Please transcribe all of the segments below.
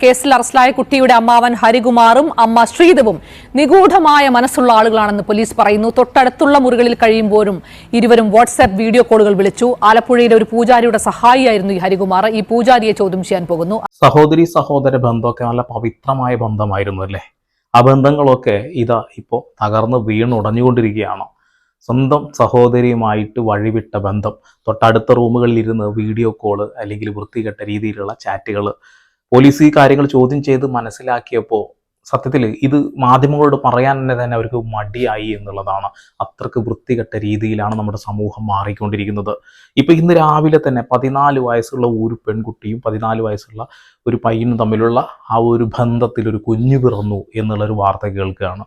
കേസിൽ അറസ്റ്റിലായ കുട്ടിയുടെ അമ്മാവൻ ഹരികുമാറും അമ്മ ശ്രീധവും നിഗൂഢമായ മനസ്സുള്ള ആളുകളാണെന്ന് പോലീസ് പറയുന്നു. തൊട്ടടുത്തുള്ള മുറികളിൽ കഴിയുമ്പോഴും ഇരുവരും വാട്സാപ്പ് വീഡിയോ കോളുകൾ വിളിച്ചു. ആലപ്പുഴയിലെ ഒരു പൂജാരിയുടെ സഹായിയായിരുന്നു ഈ ഹരികുമാർ. ഈ പൂജാരിയെ ചോദ്യം ചെയ്യാൻ പോകുന്നു. സഹോദരി സഹോദര ബന്ധമൊക്കെ നല്ല പവിത്രമായ ബന്ധമായിരുന്നു അല്ലേ? ആ ബന്ധങ്ങളൊക്കെ ഇതാ ഇപ്പോൾ തകർന്ന് വീണുടഞ്ഞുകൊണ്ടിരിക്കുകയാണ് സ്വന്തം സഹോദരിയുമായിട്ട് വഴിവിട്ട ബന്ധം തൊട്ടടുത്ത റൂമുകളിൽ ഇരുന്ന് വീഡിയോ കോൾ അല്ലെങ്കിൽ വൃത്തികെട്ട രീതിയിലുള്ള ചാറ്റുകൾ പോലീസ് ഈ കാര്യങ്ങൾ ചോദ്യം ചെയ്ത് മനസ്സിലാക്കിയപ്പോൾ സത്യത്തിൽ ഇത് മാധ്യമങ്ങളോട് പറയാൻ തന്നെ തന്നെ അവർക്ക് മടിയായി എന്നുള്ളതാണ് അത്രയ്ക്ക് വൃത്തികെട്ട രീതിയിലാണ് നമ്മുടെ സമൂഹം മാറിക്കൊണ്ടിരിക്കുന്നത്. ഇപ്പൊ ഇന്ന് രാവിലെ തന്നെ പതിനാല് വയസ്സുള്ള ഒരു പെൺകുട്ടിയും പതിനാല് വയസ്സുള്ള ഒരു പയ്യനും തമ്മിലുള്ള ആ ഒരു ബന്ധത്തിൽ ഒരു കുഞ്ഞു പിറന്നു എന്നുള്ളൊരു വാർത്ത കേൾക്കുകയാണ്.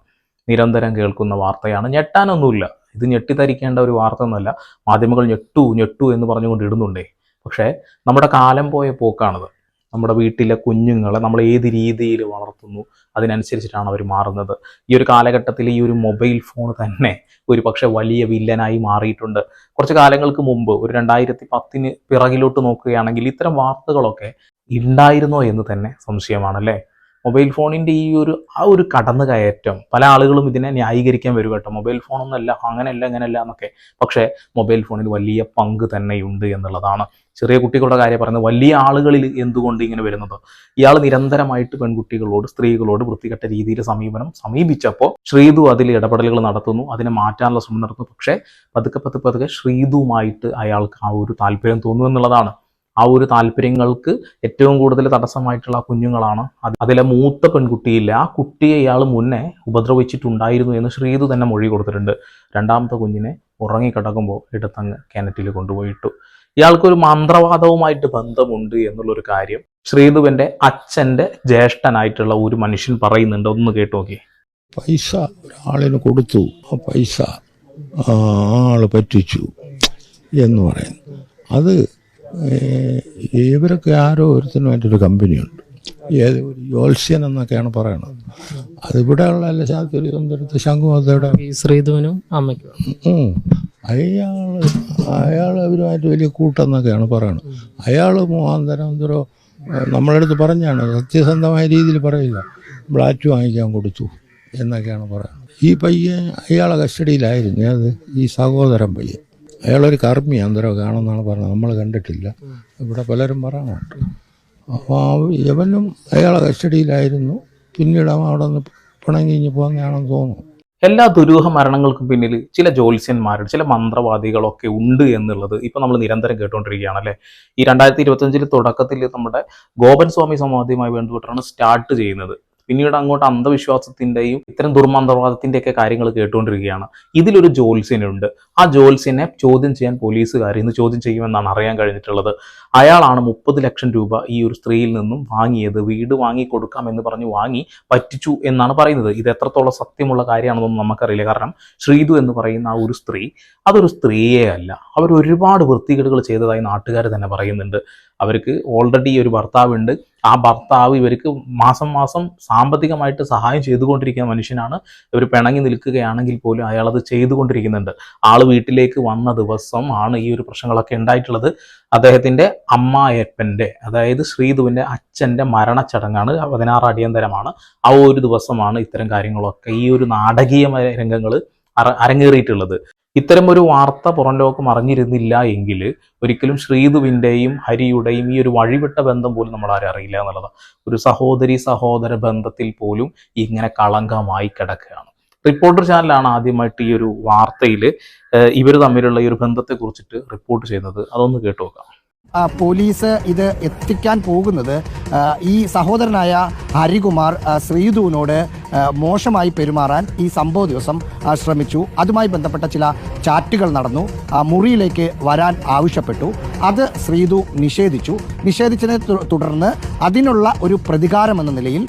നിരന്തരം കേൾക്കുന്ന വാർത്തയാണ്. ഞെട്ടാനൊന്നുമില്ല. ഇത് ഞെട്ടിത്തരിക്കേണ്ട ഒരു വാർത്ത ഒന്നുമല്ല മാധ്യമങ്ങൾ ഞെട്ടു ഞെട്ടു എന്ന് പറഞ്ഞുകൊണ്ട് ഇടുന്നുണ്ടേ. പക്ഷേ നമ്മുടെ കാലം പോയ പോക്കാണത്. നമ്മുടെ വീട്ടിലെ കുഞ്ഞുങ്ങളെ നമ്മൾ ഏത് രീതിയിൽ വളർത്തുന്നു അതിനനുസരിച്ചിട്ടാണ് അവർ മാറുന്നത്. ഈ ഒരു കാലഘട്ടത്തിൽ ഈ ഒരു മൊബൈൽ ഫോൺ തന്നെ ഒരു പക്ഷെ വലിയ വില്ലനായി മാറിയിട്ടുണ്ട്. കുറച്ച് കാലങ്ങൾക്ക് മുമ്പ് ഒരു രണ്ടായിരത്തി പത്തിന് പിറകിലോട്ട് നോക്കുകയാണെങ്കിൽ ഇത്തരം വാർത്തകളൊക്കെ ഉണ്ടായിരുന്നോ എന്ന് തന്നെ സംശയമാണല്ലേ മൊബൈൽ ഫോണിന്റെ ഈ ഒരു ആ ഒരു കടന്നു കയറ്റം പല ആളുകളും ഇതിനെ ന്യായീകരിക്കാൻ വരും കേട്ടോ. മൊബൈൽ ഫോണൊന്നല്ല അങ്ങനെയല്ല അങ്ങനെയല്ല എന്നൊക്കെ. പക്ഷേ മൊബൈൽ ഫോണിൽ വലിയ പങ്ക് തന്നെയുണ്ട് എന്നുള്ളതാണ്. ചെറിയ കുട്ടികളുടെ കാര്യം പറയുന്നത് വലിയ ആളുകളിൽ എന്തുകൊണ്ട് ഇങ്ങനെ വരുന്നത്? ഇയാൾ നിരന്തരമായിട്ട് പെൺകുട്ടികളോട് സ്ത്രീകളോട് വൃത്തികെട്ട രീതിയിൽ സമീപനം സമീപിച്ചപ്പോൾ ശ്രീതു അതിൽ ഇടപെടലുകൾ നടത്തുന്നു അതിനെ മാറ്റാനുള്ള ശ്രമം നടത്തുന്നു. പക്ഷേ പതുക്കെ പതുക്കെ പതുക്കെ ശ്രീതുമായിട്ട് അയാൾക്ക് ആ ഒരു താല്പര്യം തോന്നുന്നു എന്നുള്ളതാണ്. ആ ഒരു താല്പര്യങ്ങൾക്ക് ഏറ്റവും കൂടുതൽ തടസ്സമായിട്ടുള്ള കുഞ്ഞുങ്ങളാണ്. അതിലെ മൂത്ത പെൺകുട്ടിയില്ല. ആ കുട്ടിയെ ഇയാൾ മുന്നേ ഉപദ്രവിച്ചിട്ടുണ്ടായിരുന്നു എന്ന് ശ്രീതു തന്നെ മൊഴി കൊടുത്തിട്ടുണ്ട്. രണ്ടാമത്തെ കുഞ്ഞിനെ ഉറങ്ങിക്കിടക്കുമ്പോൾ എടുത്തങ്ങ് കിണറ്റിൽ കൊണ്ടുപോയിട്ടു. ഇയാൾക്കൊരു മന്ത്രവാദവുമായിട്ട് ബന്ധമുണ്ട് എന്നുള്ളൊരു കാര്യം ശ്രീതുവിന്റെ അച്ഛന്റെ ജ്യേഷ്ഠനായിട്ടുള്ള ഒരു മനുഷ്യൻ പറയുന്നുണ്ട്. ഒന്ന് കേട്ടു നോക്കി. പൈസ ഒരാളിന് കൊടുത്തു. ആ പൈസ ആൾ പറ്റിച്ചു എന്ന് പറയുന്നു. അത് ഇവരൊക്കെ ആരോ ഒരുത്തനുമായിട്ടൊരു കമ്പനിയുണ്ട്. ഏത് ഒരു യോത്സ്യൻ എന്നൊക്കെയാണ് പറയണത്. അതിവിടെയുള്ള എല്ലാ തിരുവനന്തപുരത്ത് ശംഖുമതയുടെ ശ്രീധുവിനും അമ്മയ്ക്കും. അയാൾ അയാൾ അവരുമായിട്ട് വലിയ കൂട്ടെന്നൊക്കെയാണ് പറയണത്. അയാൾ മുഖാന്തരം എന്തോ നമ്മളടുത്ത് പറഞ്ഞാണ് സത്യസന്ധമായ രീതിയിൽ പറയില്ല ബ്ലാറ്റ് വാങ്ങിക്കാൻ കൊടുത്തു എന്നൊക്കെയാണ് പറയുന്നത് ഈ പയ്യൻ അയാളെ കസ്റ്റഡിയിലായിരുന്നു. അത് ഈ സഹോദരൻ പയ്യൻ. അയാളൊരു കർമ്മി അന്തരം കാണുമെന്നാണ് പറഞ്ഞത്. നമ്മൾ കണ്ടിട്ടില്ല. ഇവിടെ പലരും പറയാനുണ്ട് അപ്പോൾ യവനും അയാളെ കസ്റ്റഡിയിലായിരുന്നു. പിന്നീട് അവിടെ നിന്ന് പിണങ്ങിഞ്ഞ് പോകുന്നതാണെന്ന് തോന്നുന്നു. എല്ലാ ദുരൂഹ മരണങ്ങൾക്കും പിന്നിൽ ചില ജ്യോത്സ്യന്മാരുടെ ചില മന്ത്രവാദികളൊക്കെ ഉണ്ട് എന്നുള്ളത് ഇപ്പൊ നമ്മൾ നിരന്തരം കേട്ടുകൊണ്ടിരിക്കുകയാണ് അല്ലെ? ഈ രണ്ടായിരത്തി ഇരുപത്തഞ്ചിൽ തുടക്കത്തിൽ നമ്മുടെ ഗോപൻ സ്വാമി സമാധിയുമായി ബന്ധപ്പെട്ടാണ് സ്റ്റാർട്ട് ചെയ്യുന്നത്. പിന്നീട് അങ്ങോട്ട് അന്ധവിശ്വാസത്തിന്റെയും ഇത്തരം ദുർമന്ത്രവാദത്തിന്റെയൊക്കെ കാര്യങ്ങൾ കേട്ടുകൊണ്ടിരിക്കുകയാണ്. ഇതിലൊരു ജോത്സ്യനുണ്ട്. ആ ജോത്സ്യനെ ചോദ്യം ചെയ്യാൻ പോലീസുകാർ ഇന്ന് ചോദ്യം ചെയ്യുമെന്നാണ് അറിയാൻ കഴിഞ്ഞിട്ടുള്ളത്. അയാളാണ് മുപ്പത് ലക്ഷം രൂപ ഈ ഒരു സ്ത്രീയിൽ നിന്നും വാങ്ങിയത്. വീട് വാങ്ങി കൊടുക്കാം എന്ന് പറഞ്ഞ് വാങ്ങി പറ്റിച്ചു എന്നാണ് പറയുന്നത്. ഇത് എത്രത്തോളം സത്യമുള്ള കാര്യമാണെന്നൊന്നും നമുക്കറിയില്ല. കാരണം ശ്രീതു എന്ന് പറയുന്ന ആ ഒരു സ്ത്രീ അതൊരു സ്ത്രീയേ അല്ല. അവർ ഒരുപാട് വൃത്തികേടുകൾ ചെയ്തതായി നാട്ടുകാർ തന്നെ പറയുന്നുണ്ട്. അവർക്ക് ഓൾറെഡി ഒരു ഭർത്താവുണ്ട്. ആ ഭർത്താവ് ഇവർക്ക് മാസം മാസം സാമ്പത്തികമായിട്ട് സഹായം ചെയ്തുകൊണ്ടിരിക്കുന്ന മനുഷ്യനാണ്. ഇവർ പിണങ്ങി നിൽക്കുകയാണെങ്കിൽ പോലും അയാൾ അത് ചെയ്തുകൊണ്ടിരിക്കുന്നുണ്ട്. ആൾ വീട്ടിലേക്ക് വന്ന ദിവസം ആണ് ഈ ഒരു പ്രശ്നങ്ങളൊക്കെ ഉണ്ടായിട്ടുള്ളത്. അദ്ദേഹത്തിന്റെ അമ്മായപ്പന്റെ അതായത് ശ്രീധുവിന്റെ അച്ഛന്റെ മരണച്ചടങ്ങാണ് പതിനാറ് അടിയന്തരമാണ്. ആ ഒരു ദിവസമാണ് ഇത്തരം കാര്യങ്ങളൊക്കെ ഈ ഒരു നാടകീയമായ രംഗങ്ങൾ അരങ്ങേറിയിട്ടുള്ളത്. ഇത്തരം ഒരു വാർത്ത പുറം ലോകം അറിഞ്ഞിരുന്നില്ല എങ്കിൽ ഒരിക്കലും ശ്രീധുവിന്റെയും ഹരിയുടെയും ഈ ഒരു വഴിവിട്ട ബന്ധം പോലും നമ്മൾ ആരും അറിയില്ല എന്നുള്ളതാണ്. ഒരു സഹോദരി സഹോദര ബന്ധത്തിൽ പോലും ഇങ്ങനെ കളങ്കമായി കിടക്കുകയാണ്. റിപ്പോർട്ടർ ചാനലാണ് ആദ്യമായിട്ട് ഈ ഒരു വാർത്തയിൽ ഇവർ തമ്മിലുള്ള ഈ ഒരു ബന്ധത്തെ കുറിച്ചിട്ട് റിപ്പോർട്ട് ചെയ്യുന്നത്. അതൊന്ന് കേട്ടു നോക്കാം. പോലീസ് ഇത് എത്തിക്കാൻ പോകുന്നത് ഈ സഹോദരനായ ഹരികുമാർ ശ്രീതുവിനോട് മോശമായി പെരുമാറാൻ ഈ സംഭവ ദിവസം ശ്രമിച്ചു. അതുമായി ബന്ധപ്പെട്ട ചില ചാറ്റുകൾ നടന്നു. മുറിയിലേക്ക് വരാൻ ആവശ്യപ്പെട്ടു. അത് ശ്രീതു നിഷേധിച്ചു. നിഷേധിച്ചതിനെ തുടർന്ന് അതിനുള്ള ഒരു പ്രതികാരം എന്ന നിലയിൽ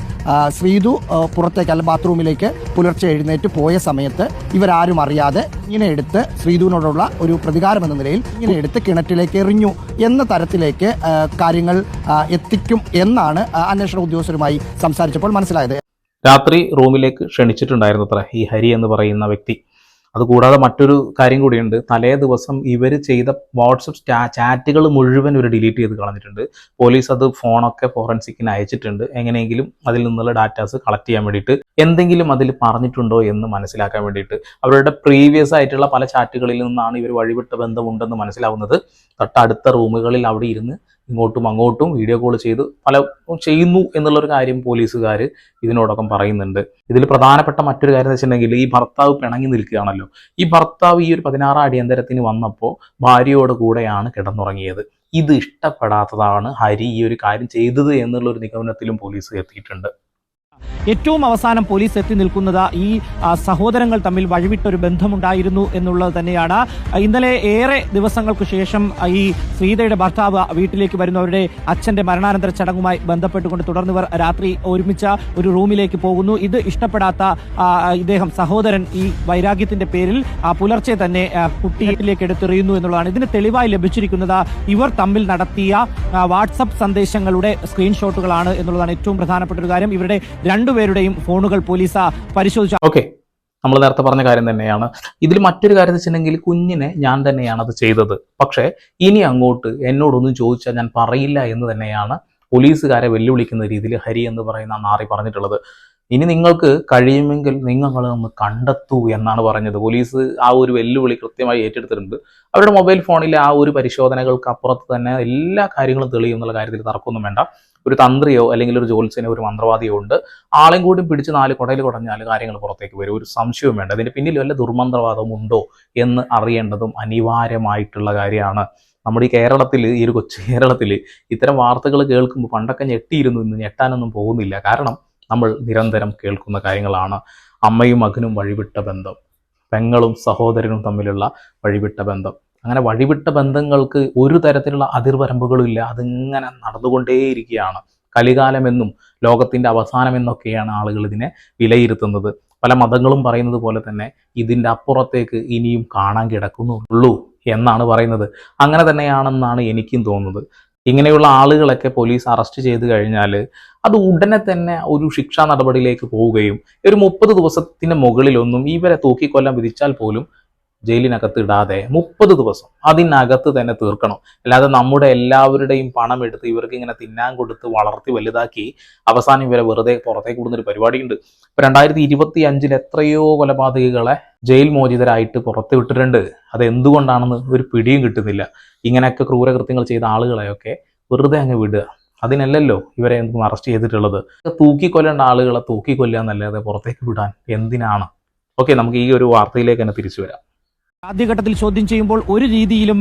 ശ്രീതു പുറത്തേക്ക് അല്ല ബാത്റൂമിലേക്ക് പുലർച്ചെ എഴുന്നേറ്റ് പോയ സമയത്ത് ഇവരാരും അറിയാതെ ഇങ്ങനെ എടുത്ത് ശ്രീതുവിനോടുള്ള ഒരു പ്രതികാരം എന്ന നിലയിൽ ഇങ്ങനെ എടുത്ത് കിണറ്റിലേക്ക് എറിഞ്ഞു. എന്ന തരത്തിലേക്ക് കാര്യങ്ങൾ എത്തിക്കും എന്നാണ് അന്വേഷണ ഉദ്യോഗസ്ഥരുമായി സംസാരിച്ചപ്പോൾ മനസ്സിലായത്. രാത്രി റൂമിലേക്ക് ക്ഷണിച്ചിട്ടുണ്ടായിരുന്നു അത്ര ഈ ഹരി എന്ന് പറയുന്ന വ്യക്തി. അതുകൂടാതെ മറ്റൊരു കാര്യം കൂടിയുണ്ട്. തലേ ദിവസം ഇവർ ചെയ്ത വാട്സപ്പ് ചാറ്റുകൾ മുഴുവൻ ഇവർ ഡിലീറ്റ് ചെയ്ത് കളഞ്ഞിട്ടുണ്ട്. പോലീസ് അത് ഫോണൊക്കെ ഫോറൻസിക്കിന് അയച്ചിട്ടുണ്ട്. എങ്ങനെയെങ്കിലും അതിൽ നിന്നുള്ള ഡാറ്റാസ് കളക്ട് ചെയ്യാൻ വേണ്ടിയിട്ട് എന്തെങ്കിലും അതിൽ പറഞ്ഞിട്ടുണ്ടോ എന്ന് മനസ്സിലാക്കാൻ വേണ്ടിയിട്ട്. അവരുടെ പ്രീവിയസ് ആയിട്ടുള്ള പല ചാറ്റുകളിൽ നിന്നാണ് ഇവർ വഴിവിട്ട ബന്ധമുണ്ടെന്ന് മനസ്സിലാവുന്നത്. തൊട്ടടുത്ത റൂമുകളിൽ അവിടെ ഇരുന്ന് ഇങ്ങോട്ടും അങ്ങോട്ടും വീഡിയോ കോൾ ചെയ്ത് പല ചെയ്യുന്നു എന്നുള്ളൊരു കാര്യം പോലീസുകാർ ഇതിനോടൊപ്പം പറയുന്നുണ്ട്. ഇതിൽ പ്രധാനപ്പെട്ട മറ്റൊരു കാര്യം എന്ന് വെച്ചിട്ടുണ്ടെങ്കിൽ ഈ ഭർത്താവ് പിണങ്ങി നിൽക്കുകയാണല്ലോ. ഈ ഭർത്താവ് ഈ ഒരു പതിനാറാം അടിയന്തരത്തിന് വന്നപ്പോൾ ഭാര്യയോട് കൂടെയാണ് കിടന്നുറങ്ങിയത്. ഇത് ഇഷ്ടപ്പെടാത്തതാണ് ഹരി ഈ ഒരു കാര്യം ചെയ്തത് എന്നുള്ളൊരു നിഗമനത്തിലും പോലീസ് എത്തിയിട്ടുണ്ട്. ഏറ്റവും അവസാനം പോലീസ് എത്തി നിൽക്കുന്നത് ഈ സഹോദരങ്ങൾ തമ്മിൽ വഴിവിട്ടൊരു ബന്ധമുണ്ടായിരുന്നു എന്നുള്ളത് തന്നെയാണ്. ഇന്നലെ ഏറെ ദിവസങ്ങൾക്ക് ശേഷം ഈ ശ്രീതയുടെ ഭർത്താവ് വീട്ടിലേക്ക് വരുന്നവരുടെ അച്ഛന്റെ മരണാനന്തര ചടങ്ങുമായി ബന്ധപ്പെട്ടുകൊണ്ട് തുടർന്നിവർ രാത്രി ഒരുമിച്ച ഒരു റൂമിലേക്ക് പോകുന്നു. ഇത് ഇഷ്ടപ്പെടാത്ത ഇദ്ദേഹം സഹോദരൻ ഈ വൈരാഗ്യത്തിന്റെ പേരിൽ പുലർച്ചെ തന്നെ കുട്ടിയിലേക്ക് കുട്ടി എടുത്തെറിയുന്നു എന്നുള്ളതാണ്. ഇതിന് തെളിവായി ലഭിച്ചിരിക്കുന്നത് ഇവർ തമ്മിൽ നടത്തിയ വാട്സപ്പ് സന്ദേശങ്ങളുടെ സ്ക്രീൻഷോട്ടുകളാണ് എന്നുള്ളതാണ് ഏറ്റവും പ്രധാനപ്പെട്ട ഒരു കാര്യം. ഇവരുടെ രണ്ടുപേരുടെയും ഫോണുകൾ പോലീസ് പരിശോധിച്ചു. ഓക്കെ. നമ്മൾ നേരത്തെ പറഞ്ഞ കാര്യം തന്നെയാണ്. ഇതിൽ മറ്റൊരു കാര്യം വെച്ചിട്ടുണ്ടെങ്കിൽ കുഞ്ഞിനെ ഞാൻ തന്നെയാണ് അത് ചെയ്തത്. പക്ഷേ ഇനി അങ്ങോട്ട് എന്നോടൊന്നും ചോദിച്ചാൽ ഞാൻ പറയില്ല എന്ന് തന്നെയാണ് പോലീസുകാരെ വെല്ലുവിളിക്കുന്ന രീതിയിൽ ഹരി എന്ന് പറയുന്ന നാറി പറഞ്ഞിട്ടുള്ളത്. ഇനി നിങ്ങൾക്ക് കഴിയുമെങ്കിൽ നിങ്ങൾ ഒന്ന് കണ്ടെത്തൂ എന്നാണ് പറഞ്ഞത്. പോലീസ് ആ ഒരു വെല്ലുവിളി കൃത്യമായി ഏറ്റെടുത്തിട്ടുണ്ട്. അവരുടെ മൊബൈൽ ഫോണിലെ ആ ഒരു പരിശോധനകൾക്ക് അപ്പുറത്ത് തന്നെ എല്ലാ കാര്യങ്ങളും തെളിയും എന്നുള്ള കാര്യത്തിൽ തർക്കമൊന്നും വേണ്ട. ഒരു തന്ത്രിയോ അല്ലെങ്കിൽ ഒരു ജ്യോത്സ്യനോ ഒരു മന്ത്രവാദിയോ ഉണ്ട്. ആളെയും കൂടി പിടിച്ച് നാല് കുടയിൽ കുടഞ്ഞാൽ കാര്യങ്ങൾ പുറത്തേക്ക് വരും. ഒരു സംശയവും വേണ്ട. അതിന്റെ പിന്നിൽ വല്ല ദുർമന്ത്രവാദം ഉണ്ടോ എന്ന് അറിയേണ്ടതും അനിവാര്യമായിട്ടുള്ള കാര്യമാണ്. നമ്മുടെ ഈ കേരളത്തിൽ ഈ ഒരു കൊച്ചു കേരളത്തിൽ ഇത്തരം വാർത്തകൾ കേൾക്കുമ്പോൾ പണ്ടൊക്കെ ഞെട്ടിയിരുന്നു. ഇന്ന് ഞെട്ടാനൊന്നും പോകുന്നില്ല. കാരണം നമ്മൾ നിരന്തരം കേൾക്കുന്ന കാര്യങ്ങളാണ്. അമ്മയും മകനും വഴിവിട്ട ബന്ധം. പെങ്ങളും സഹോദരനും തമ്മിലുള്ള വഴിവിട്ട ബന്ധം. അങ്ങനെ വഴിവിട്ട ബന്ധങ്ങൾക്ക് ഒരു തരത്തിലുള്ള അതിർവരമ്പുകളും ഇല്ല അതിങ്ങനെ നടന്നുകൊണ്ടേയിരിക്കുകയാണ്. കലികാലമെന്നും ലോകത്തിന്റെ അവസാനമെന്നൊക്കെയാണ് ആളുകൾ ഇതിനെ വിലയിരുത്തുന്നത്. പല മതങ്ങളും പറയുന്നത് പോലെ തന്നെ ഇതിന്റെ അപ്പുറത്തേക്ക് ഇനിയും കാണാൻ കിടക്കുന്നുള്ളൂ എന്നാണ് പറയുന്നത്. അങ്ങനെ തന്നെയാണെന്നാണ് എനിക്കും തോന്നുന്നത്. ഇങ്ങനെയുള്ള ആളുകളൊക്കെ പോലീസ് അറസ്റ്റ് ചെയ്ത് കഴിഞ്ഞാൽ അത് ഉടനെ തന്നെ ഒരു ശിക്ഷാ നടപടിയിലേക്ക് പോവുകയും ഒരു മുപ്പത് ദിവസത്തിന് മുകളിലൊന്നും ഇവരെ തൂക്കിക്കൊല്ലാൻ വിധിച്ചാൽ പോലും ജയിലിനകത്ത് ഇടാതെ മുപ്പത് ദിവസം അതിനകത്ത് തന്നെ തീർക്കണം. അല്ലാതെ നമ്മുടെ എല്ലാവരുടെയും പണം എടുത്ത് ഇവർക്ക് ഇങ്ങനെ തിന്നാൻ കൊടുത്ത് വളർത്തി വലുതാക്കി അവസാനം ഇവരെ വെറുതെ പുറത്തേക്ക് വിടുന്നൊരു പരിപാടിയുണ്ട്. ഇപ്പൊ രണ്ടായിരത്തി ഇരുപത്തി അഞ്ചിൽ എത്രയോ കൊലപാതകികളെ ജയിൽ മോചിതരായിട്ട് പുറത്ത് വിട്ടിട്ടുണ്ട്. അത് എന്തുകൊണ്ടാണെന്ന് ഒരു പിടിയും കിട്ടുന്നില്ല. ഇങ്ങനെയൊക്കെ ക്രൂരകൃത്യങ്ങൾ ചെയ്ത ആളുകളെയൊക്കെ വെറുതെ അങ്ങ് വിടുക. അതിനല്ലല്ലോ ഇവരെ എന്തും അറസ്റ്റ് ചെയ്തിട്ടുള്ളത്. തൂക്കിക്കൊല്ലേണ്ട ആളുകളെ തൂക്കിക്കൊല്ലുക എന്നല്ലാതെ പുറത്തേക്ക് വിടാൻ എന്തിനാണ്? ഓക്കെ നമുക്ക് ഈ ഒരു വാർത്തയിലേക്ക് തന്നെ തിരിച്ചു വരാം. ആദ്യഘട്ടത്തിൽ ചോദ്യം ചെയ്യുമ്പോൾ ഒരു രീതിയിലും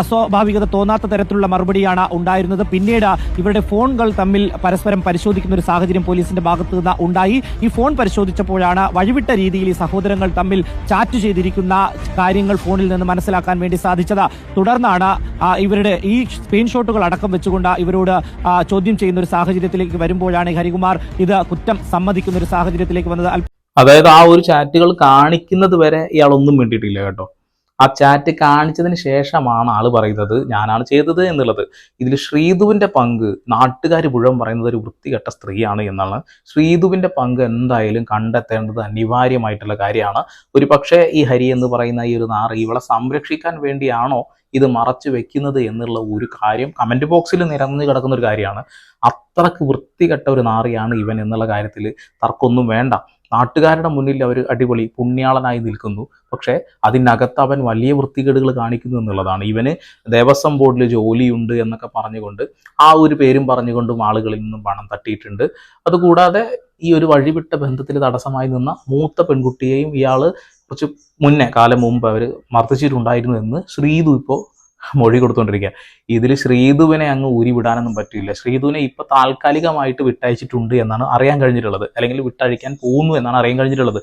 അസ്വാഭാവികത തോന്നാത്ത തരത്തിലുള്ള മറുപടിയാണ് ഉണ്ടായിരുന്നത്. പിന്നീട് ഇവരുടെ ഫോണുകൾ തമ്മിൽ പരസ്പരം പരിശോധിക്കുന്ന ഒരു സാഹചര്യം പോലീസിന്റെ ഭാഗത്തു നിന്ന് ഉണ്ടായി. ഈ ഫോൺ പരിശോധിച്ചപ്പോഴാണ് വഴിവിട്ട രീതിയിൽ ഈ സഹോദരങ്ങൾ തമ്മിൽ ചാറ്റ് ചെയ്തിരിക്കുന്ന കാര്യങ്ങൾ ഫോണിൽ നിന്ന് മനസ്സിലാക്കാൻ വേണ്ടി സാധിച്ചത്. തുടർന്നാണ് ഇവരുടെ ഈ സ്ക്രീൻഷോട്ടുകൾ അടക്കം വെച്ചുകൊണ്ട് ഇവരോട് ചോദ്യം ചെയ്യുന്ന ഒരു സാഹചര്യത്തിലേക്ക് വരുമ്പോഴാണ് ഹരികുമാർ ഇത് കുറ്റം സമ്മതിക്കുന്ന ഒരു സാഹചര്യത്തിലേക്ക് വന്നത്. അതായത് ആ ഒരു ചാറ്റുകൾ കാണിക്കുന്നത് വരെ ഇയാളൊന്നും വേണ്ടിയിട്ടില്ല കേട്ടോ. ആ ചാറ്റ് കാണിച്ചതിന് ശേഷമാണ് ആൾ പറയുന്നത് ഞാനാണ് ചെയ്തത് എന്നുള്ളത്. ഇതിൽ ശ്രീധുവിന്റെ പങ്ക് നാട്ടുകാർ മുഴുവൻ പറയുന്നത് ഒരു വൃത്തികെട്ട സ്ത്രീയാണ് എന്നാണ്. ശ്രീധുവിന്റെ പങ്ക് എന്തായാലും കണ്ടെത്തേണ്ടത് അനിവാര്യമായിട്ടുള്ള കാര്യമാണ്. ഒരു പക്ഷേ ഈ ഹരി എന്ന് പറയുന്ന ഈ ഒരു നാറ് ഇവളെ സംരക്ഷിക്കാൻ വേണ്ടിയാണോ ഇത് മറച്ചു വെക്കുന്നത് എന്നുള്ള ഒരു കാര്യം കമന്റ് ബോക്സിൽ നിരന്നു കിടക്കുന്ന ഒരു കാര്യമാണ്. അത്രയ്ക്ക് വൃത്തികെട്ട ഒരു നാറിയാണ് ഇവൻ എന്നുള്ള കാര്യത്തിൽ തർക്കമൊന്നും വേണ്ട. നാട്ടുകാരുടെ മുന്നിൽ അവർ അടിപൊളി പുണ്യാളനായി നിൽക്കുന്നു. പക്ഷേ അതിനകത്ത് അവൻ വലിയ വൃത്തികേടുകൾ കാണിക്കുന്നു എന്നുള്ളതാണ്. ഇവന് ദേവസ്വം ബോർഡിൽ ജോലിയുണ്ട് എന്നൊക്കെ പറഞ്ഞുകൊണ്ട് ആ ഒരു പേരും പറഞ്ഞുകൊണ്ടും ആളുകളിൽ നിന്നും പണം തട്ടിയിട്ടുണ്ട്. അതുകൂടാതെ ഈ ഒരു വഴിവിട്ട ബന്ധത്തിൽ തടസ്സമായി നിന്ന മൂത്ത പെൺകുട്ടിയെയും ഇയാൾ കുറച്ച് മുന്നേ കാലം മുമ്പ് അവർ മർദ്ദിച്ചിട്ടുണ്ടായിരുന്നു എന്ന് ശ്രീതു ഇപ്പോൾ മൊഴി കൊടുത്തുകൊണ്ടിരിക്കുക ഇതിൽ ശ്രീധുവിനെ അങ്ങ് ഊരി വിടാനൊന്നും പറ്റില്ല ശ്രീധുവിനെ ഇപ്പൊ താൽക്കാലികമായിട്ട് വിട്ടയച്ചിട്ടുണ്ട് എന്നാണ് അറിയാൻ കഴിഞ്ഞിട്ടുള്ളത്. അല്ലെങ്കിൽ വിട്ടഴിക്കാൻ പോകുന്നു എന്നാണ് അറിയാൻ കഴിഞ്ഞിട്ടുള്ളത്.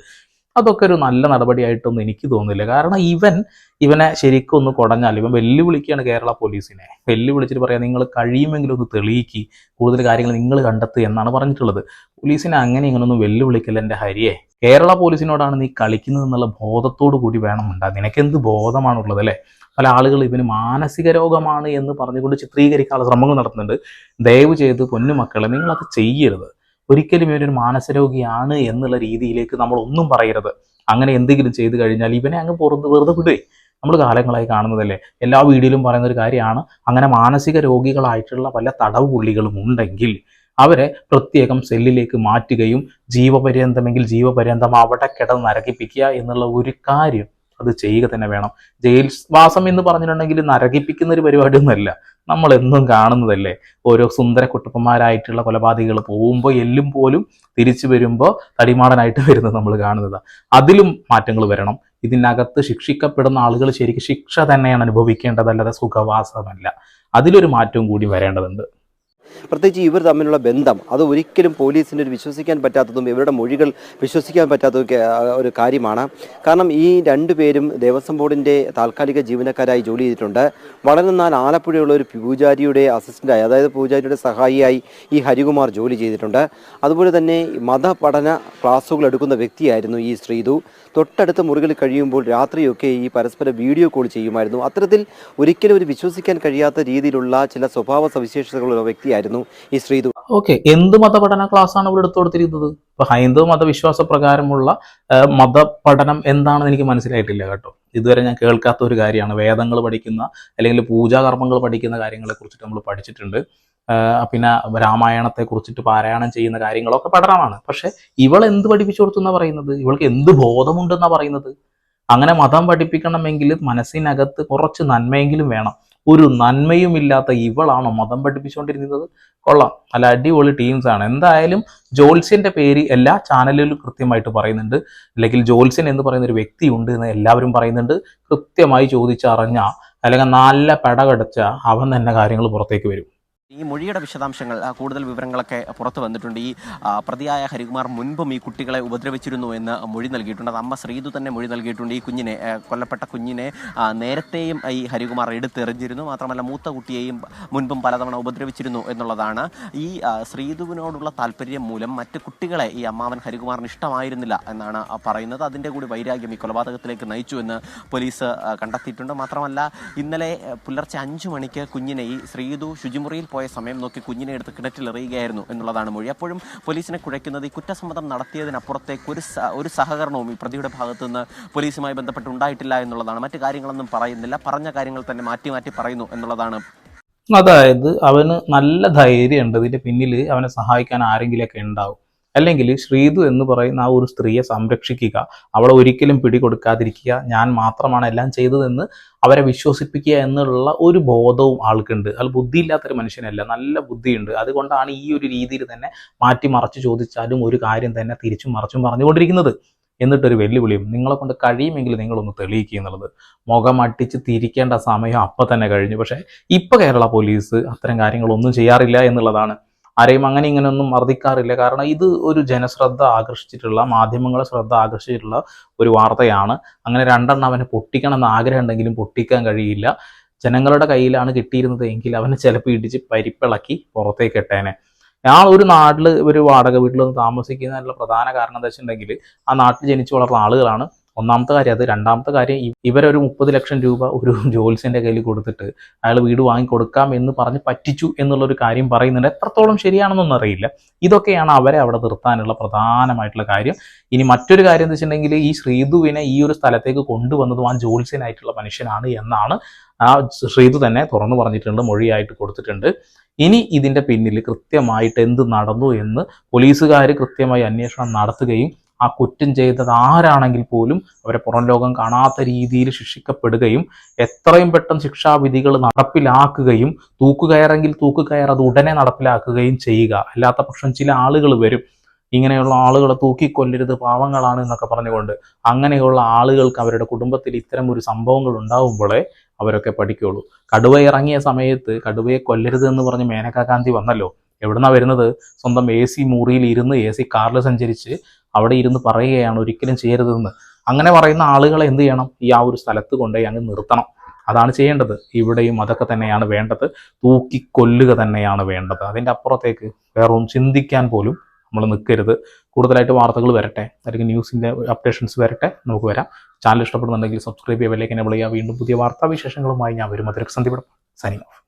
അതൊക്കെ ഒരു നല്ല നടപടിയായിട്ടൊന്നും എനിക്ക് തോന്നുന്നില്ല. കാരണം ഇവൻ ഇവനെ ശരിക്കും ഒന്ന് കുടഞ്ഞാൽ ഇവൻ വെല്ലുവിളിക്കുകയാണ് കേരള പോലീസിനെ. വെല്ലുവിളിച്ചിട്ട് പറയാം നിങ്ങൾ കഴിയുമെങ്കിലും ഒന്ന് തെളിയിക്കി കൂടുതൽ കാര്യങ്ങൾ നിങ്ങൾ കണ്ടെത്തുക എന്നാണ് പറഞ്ഞിട്ടുള്ളത്. പോലീസിനെ അങ്ങനെ ഇങ്ങനൊന്നും വെല്ലുവിളിക്കല്ല എന്റെ ഹരിയെ. കേരള പോലീസിനോടാണ് നീ കളിക്കുന്നത് എന്നുള്ള ബോധത്തോടു കൂടി വേണം ഉണ്ടാകും നിനക്കെന്ത് ബോധമാണുള്ളത് അല്ലേ? പല ആളുകൾ ഇവന് മാനസിക രോഗമാണ് എന്ന് പറഞ്ഞുകൊണ്ട് ചിത്രീകരിക്കാനുള്ള ശ്രമങ്ങൾ നടത്തുന്നുണ്ട്. ദയവ് ചെയ്ത് പൊന്നുമക്കളെ നിങ്ങൾ അത് ചെയ്യരുത്. ഒരിക്കലും ഇവനൊരു മാനസരോഗിയാണ് എന്നുള്ള രീതിയിലേക്ക് നമ്മൾ ഒന്നും പറയരുത്. അങ്ങനെ എന്തെങ്കിലും ചെയ്തു കഴിഞ്ഞാൽ ഇവനെ അങ്ങ് പുറത്ത് വെറുതെ വിടുവേ. നമ്മൾ കാലങ്ങളായി കാണുന്നതല്ലേ? എല്ലാ വീഡിയോയിലും പറയുന്ന ഒരു കാര്യമാണ് അങ്ങനെ മാനസിക രോഗികളായിട്ടുള്ള പല തടവ് പുള്ളികളും ഉണ്ടെങ്കിൽ അവരെ പ്രത്യേകം സെല്ലിലേക്ക് മാറ്റുകയും ജീവപര്യന്തമെങ്കിൽ ജീവപര്യന്തം അവിടെ കിടന്ന് നരകിപ്പിക്കുക എന്നുള്ള ഒരു കാര്യം അത് ചെയ്യുക തന്നെ വേണം. ജയിൽ വാസം എന്ന് പറഞ്ഞിട്ടുണ്ടെങ്കിൽ നരകിപ്പിക്കുന്ന ഒരു പരിപാടിയൊന്നുമല്ല. നമ്മൾ എന്നും കാണുന്നതല്ലേ. ഓരോ സുന്ദര കുട്ടപ്പന്മാരായിട്ടുള്ള കൊലപാതകികൾ പോകുമ്പോൾ എല്ലും പോലും തിരിച്ചു വരുമ്പോൾ തടിമാടനായിട്ട് വരുന്നത് നമ്മൾ കാണുന്നത്. അതിലും മാറ്റങ്ങൾ വരണം. ഇതിനകത്ത് ശിക്ഷിക്കപ്പെടുന്ന ആളുകൾ ശരിക്കും ശിക്ഷ തന്നെയാണ് അനുഭവിക്കേണ്ടതല്ലാതെ സുഖവാസമല്ല. അതിലൊരു മാറ്റവും കൂടി വരേണ്ടതുണ്ട്. പ്രത്യേകിച്ച് ഇവർ തമ്മിലുള്ള ബന്ധം അത് ഒരിക്കലും പോലീസിന് ഒരു വിശ്വസിക്കാൻ പറ്റാത്തതും ഇവരുടെ മൊഴികൾ വിശ്വസിക്കാൻ പറ്റാത്തതും ഒരു കാര്യമാണ്. കാരണം ഈ രണ്ടുപേരും ദേവസ്വം ബോർഡിന്റെ താൽക്കാലിക ജീവനക്കാരായി ജോലി ചെയ്തിട്ടുണ്ട്. വളരെ നാൾ ആലപ്പുഴയുള്ള ഒരു പൂജാരിയുടെ അസിസ്റ്റന്റായി അതായത് പൂജാരിയുടെ സഹായിയായി ഈ ഹരികുമാർ ജോലി ചെയ്തിട്ടുണ്ട്. അതുപോലെ തന്നെ മതപഠന ക്ലാസ്സുകൾ എടുക്കുന്ന വ്യക്തിയായിരുന്നു ഈ ശ്രീതു. തൊട്ടടുത്ത മുറികളിൽ കഴിയുമ്പോൾ രാത്രിയൊക്കെ ഈ പരസ്പര വീഡിയോ കോൾ ചെയ്യുമായിരുന്നു. അത്തരത്തിൽ ഒരിക്കലും ഒരു വിശ്വസിക്കാൻ കഴിയാത്ത രീതിയിലുള്ള ചില സ്വഭാവ സവിശേഷതകളുള്ള വ്യക്തിയായിരുന്നു ഈ ശ്രീതു ഓക്കെ എന്ത് മതപഠന ക്ലാസ് ആണ് ഇവിടെ എടുത്തു കൊടുത്തിരിക്കുന്നത്? ഇപ്പൊ ഹൈന്ദവ മതവിശ്വാസ പ്രകാരമുള്ള മതപഠനം എന്താണെന്ന് എനിക്ക് മനസ്സിലായിട്ടില്ല കേട്ടോ. ഇതുവരെ ഞാൻ കേൾക്കാത്ത ഒരു കാര്യമാണ്. വേദങ്ങൾ പഠിക്കുന്ന അല്ലെങ്കിൽ പൂജാകർമ്മങ്ങൾ പഠിക്കുന്ന കാര്യങ്ങളെ കുറിച്ചിട്ട് നമ്മൾ പഠിച്ചിട്ടുണ്ട്. പിന്നെ രാമായണത്തെ കുറിച്ചിട്ട് പാരായണം ചെയ്യുന്ന കാര്യങ്ങളൊക്കെ പഠനമാണ്. പക്ഷെ ഇവൾ എന്ത് പഠിപ്പിച്ചു കൊടുത്തു എന്നാ പറയുന്നത്? ഇവൾക്ക് എന്ത് ബോധമുണ്ടെന്നാ പറയുന്നത്? അങ്ങനെ മതം പഠിപ്പിക്കണമെങ്കിൽ മനസ്സിനകത്ത് കുറച്ച് നന്മയെങ്കിലും വേണം. ഒരു നന്മയും ഇല്ലാത്ത ഇവളാണോ മതം പഠിപ്പിച്ചുകൊണ്ടിരുന്നത് കൊള്ളാം. നല്ല അടിപൊളി ടീംസ് ആണ്. എന്തായാലും ജോത്സ്യന്റെ പേര് എല്ലാ ചാനലുകളിലും കൃത്യമായിട്ട് പറയുന്നുണ്ട്. അല്ലെങ്കിൽ ജോത്സ്യൻ എന്ന് പറയുന്ന ഒരു വ്യക്തി ഉണ്ട് എന്ന് എല്ലാവരും പറയുന്നുണ്ട്. കൃത്യമായി ചോദിച്ചറിഞ്ഞ അല്ലെങ്കിൽ നല്ല പടകടച്ച അവൻ തന്നെ കാര്യങ്ങൾ പുറത്തേക്ക് വരും. ഈ മൊഴിയുടെ വിശദാംശങ്ങൾ കൂടുതൽ വിവരങ്ങളൊക്കെ പുറത്തു വന്നിട്ടുണ്ട്. ഈ പ്രതിയായ ഹരികുമാർ മുൻപും ഈ കുട്ടികളെ ഉപദ്രവിച്ചിരുന്നു എന്ന് മൊഴി നൽകിയിട്ടുണ്ട്. അത് അമ്മ ശ്രീതു തന്നെ മൊഴി നൽകിയിട്ടുണ്ട്. ഈ കുഞ്ഞിനെ കൊല്ലപ്പെട്ട കുഞ്ഞിനെ നേരത്തെയും ഈ ഹരികുമാർ എടുത്തെറിഞ്ഞിരുന്നു. മാത്രമല്ല മൂത്ത കുട്ടിയെയും മുൻപും പലതവണ ഉപദ്രവിച്ചിരുന്നു എന്നുള്ളതാണ്. ഈ ശ്രീതുവിനോടുള്ള താല്പര്യം മൂലം മറ്റ് കുട്ടികളെ ഈ അമ്മാവൻ ഹരികുമാറിന് ഇഷ്ടമായിരുന്നില്ല എന്നാണ് പറയുന്നത്. അതിന്റെ കൂടി വൈരാഗ്യം ഈ കൊലപാതകത്തിലേക്ക് നയിച്ചു എന്ന് പോലീസ് കണ്ടെത്തിയിട്ടുണ്ട്. മാത്രമല്ല ഇന്നലെ പുലർച്ചെ അഞ്ചു മണിക്ക് കുഞ്ഞിനെ ഈ ശ്രീതു ശുചിമുറിയിൽ പോയ സമയം നോക്കി കുഞ്ഞിനെ എടുത്ത് കിണറ്റിലെറിയുകയായിരുന്നു എന്നുള്ളതാണ് മൊഴി. അപ്പോഴും പോലീസിനെ കുഴയ്ക്കുന്നത് ഈ കുറ്റസമ്മതം നടത്തിയതിനപ്പുറത്തേക്ക് ഒരു ഒരു സഹകരണവും ഈ പ്രതിയുടെ ഭാഗത്തു നിന്ന് പോലീസുമായി ബന്ധപ്പെട്ട് ഉണ്ടായിട്ടില്ല എന്നുള്ളതാണ്. മറ്റു കാര്യങ്ങളൊന്നും പറയുന്നില്ല. പറഞ്ഞ കാര്യങ്ങൾ തന്നെ മാറ്റി മാറ്റി പറയുന്നു എന്നുള്ളതാണ്. അതായത് അവന് നല്ല ധൈര്യമുണ്ട്. ഇതിന്റെ പിന്നിൽ അവനെ സഹായിക്കാൻ ആരെങ്കിലുമൊക്കെ ഉണ്ടാവും. അല്ലെങ്കിൽ ശ്രീതു എന്ന് പറയുന്ന ആ ഒരു സ്ത്രീയെ സംരക്ഷിക്കുക അവളെ ഒരിക്കലും പിടികൊടുക്കാതിരിക്കുക ഞാൻ മാത്രമാണ് എല്ലാം ചെയ്തതെന്ന് അവരെ വിശ്വസിപ്പിക്കുക എന്നുള്ള ഒരു ബോധവും ആൾക്കുണ്ട്. അത് ബുദ്ധിയില്ലാത്തൊരു മനുഷ്യനല്ല നല്ല ബുദ്ധിയുണ്ട്. അതുകൊണ്ടാണ് ഈ ഒരു രീതിയിൽ തന്നെ മാറ്റി മറച്ച് ചോദിച്ചാലും ഒരു കാര്യം തന്നെ തിരിച്ചും മറച്ചും പറഞ്ഞുകൊണ്ടിരിക്കുന്നത്. എന്നിട്ടൊരു വെല്ലുവിളിയും നിങ്ങളെ കൊണ്ട് കഴിയുമെങ്കിൽ നിങ്ങളൊന്ന് തെളിയിക്കുക എന്നുള്ളത്. മുഖം അട്ടിച്ച് തിരിക്കേണ്ട സമയം അപ്പം തന്നെ കഴിഞ്ഞു. പക്ഷേ ഇപ്പം കേരള പോലീസ് അത്തരം കാര്യങ്ങളൊന്നും ചെയ്യാറില്ല എന്നുള്ളതാണ്. ആരെയും അങ്ങനെ ഇങ്ങനെ ഒന്നും മർദ്ദിക്കാറില്ല. കാരണം ഇത് ഒരു ജനശ്രദ്ധ ആകർഷിച്ചിട്ടുള്ള മാധ്യമങ്ങളെ ശ്രദ്ധ ആകർഷിച്ചിട്ടുള്ള ഒരു വാർത്തയാണ്. അങ്ങനെ രണ്ടെണ്ണം അവനെ പൊട്ടിക്കണം എന്ന് ആഗ്രഹം ഉണ്ടെങ്കിലും പൊട്ടിക്കാൻ കഴിയില്ല. ജനങ്ങളുടെ കയ്യിലാണ് കിട്ടിയിരുന്നത് എങ്കിൽ അവനെ ചിലപ്പോൾ ഇടിച്ച് പരിപ്പിളക്കി പുറത്തേക്ക് ഇട്ടേനെ. ആ ഒരു നാട്ടിൽ ഒരു വാടക വീട്ടിൽ ഒന്ന് താമസിക്കുന്നതിനുള്ള പ്രധാന കാരണം എന്താ വെച്ചിട്ടുണ്ടെങ്കിൽ ആ നാട്ടിൽ ജനിച്ചു വളർന്ന ആളുകളാണ് ഒന്നാമത്തെ കാര്യം അത് രണ്ടാമത്തെ കാര്യം ഇവരൊരു മുപ്പത് ലക്ഷം രൂപ ഒരു ജോൽസിന്റെ കയ്യിൽ കൊടുത്തിട്ട് അയാൾ വീട് വാങ്ങിക്കൊടുക്കാം എന്ന് പറഞ്ഞ് പറ്റിച്ചു എന്നുള്ളൊരു കാര്യം പറയുന്നുണ്ട്. എത്രത്തോളം ശരിയാണെന്നൊന്നും അറിയില്ല. ഇതൊക്കെയാണ് അവരെ അവിടെ നിർത്താനുള്ള പ്രധാനമായിട്ടുള്ള കാര്യം. ഇനി മറ്റൊരു കാര്യം എന്ന് വെച്ചിട്ടുണ്ടെങ്കിൽ ഈ ശ്രീതുവിനെ ഈ ഒരു സ്ഥലത്തേക്ക് കൊണ്ടുവന്നതും ആ ജോൽസിനായിട്ടുള്ള മനുഷ്യനാണ് എന്നാണ് ആ ശ്രീതു തന്നെ തുറന്നു പറഞ്ഞിട്ടുണ്ട് മൊഴിയായിട്ട് കൊടുത്തിട്ടുണ്ട്. ഇനി ഇതിന്റെ പിന്നിൽ കൃത്യമായിട്ട് എന്ത് നടന്നു എന്ന് പോലീസുകാർ കൃത്യമായി അന്വേഷണം നടത്തുകയും ആ കുറ്റം ചെയ്തത് ആരാണെങ്കിൽ പോലും അവരെ പുറം ലോകം കാണാത്ത രീതിയിൽ ശിക്ഷിക്കപ്പെടുകയും എത്രയും പെട്ടെന്ന് ശിക്ഷാവിധികൾ നടപ്പിലാക്കുകയും തൂക്കുകയറെങ്കിൽ തൂക്കുകയർ അത് ഉടനെ നടപ്പിലാക്കുകയും ചെയ്യുക. അല്ലാത്ത പക്ഷം ചില ആളുകൾ വരും. ഇങ്ങനെയുള്ള ആളുകളെ തൂക്കിക്കൊല്ലരുത് പാവങ്ങളാണ് എന്നൊക്കെ പറഞ്ഞുകൊണ്ട് അങ്ങനെയുള്ള ആളുകൾക്ക് അവരുടെ കുടുംബത്തിൽ ഇത്തരം ഒരു സംഭവങ്ങൾ ഉണ്ടാവുമ്പോഴേ അവരൊക്കെ പഠിക്കുള്ളൂ. കടുവ ഇറങ്ങിയ സമയത്ത് കടുവയെ കൊല്ലരുത് എന്ന് പറഞ്ഞ് മേനകാ ഗാന്ധി വന്നല്ലോ. എവിടുന്നാ വരുന്നത്? സ്വന്തം എ സി മുറിയിൽ ഇരുന്ന് എ സി കാറിൽ സഞ്ചരിച്ച് അവിടെ ഇരുന്ന് പറയുകയാണ് ഒരിക്കലും ചെയ്യരുതെന്ന്. അങ്ങനെ പറയുന്ന ആളുകളെ എന്ത് ചെയ്യണം? ഈ ആ ഒരു സ്ഥലത്ത് കൊണ്ടുപോയി അങ്ങ് നിർത്തണം. അതാണ് ചെയ്യേണ്ടത്. ഇവിടെയും അതൊക്കെ തന്നെയാണ് വേണ്ടത്. തൂക്കിക്കൊല്ലുക തന്നെയാണ് വേണ്ടത്. അതിന്റെ അപ്പുറത്തേക്ക് വേറൊന്നും ചിന്തിക്കാൻ പോലും നമ്മൾ നിൽക്കരുത്. കൂടുതലായിട്ട് വാർത്തകൾ വരട്ടെ. അല്ലെങ്കിൽ ന്യൂസിന്റെ അപ്ഡേഷൻസ് വരട്ടെ. നമുക്ക് വരാം. ചാനൽ ഇഷ്ടപ്പെടുന്നുണ്ടെങ്കിൽ സബ്സ്ക്രൈബ് ചെയ്യുക എന്നെ വിളിക്കുക. വീണ്ടും പുതിയ വാർത്താവിശേഷങ്ങളുമായി ഞാൻ വരും അതിലേക്ക് സന്ധിപ്പെടും സൈനിങ് ഓഫ്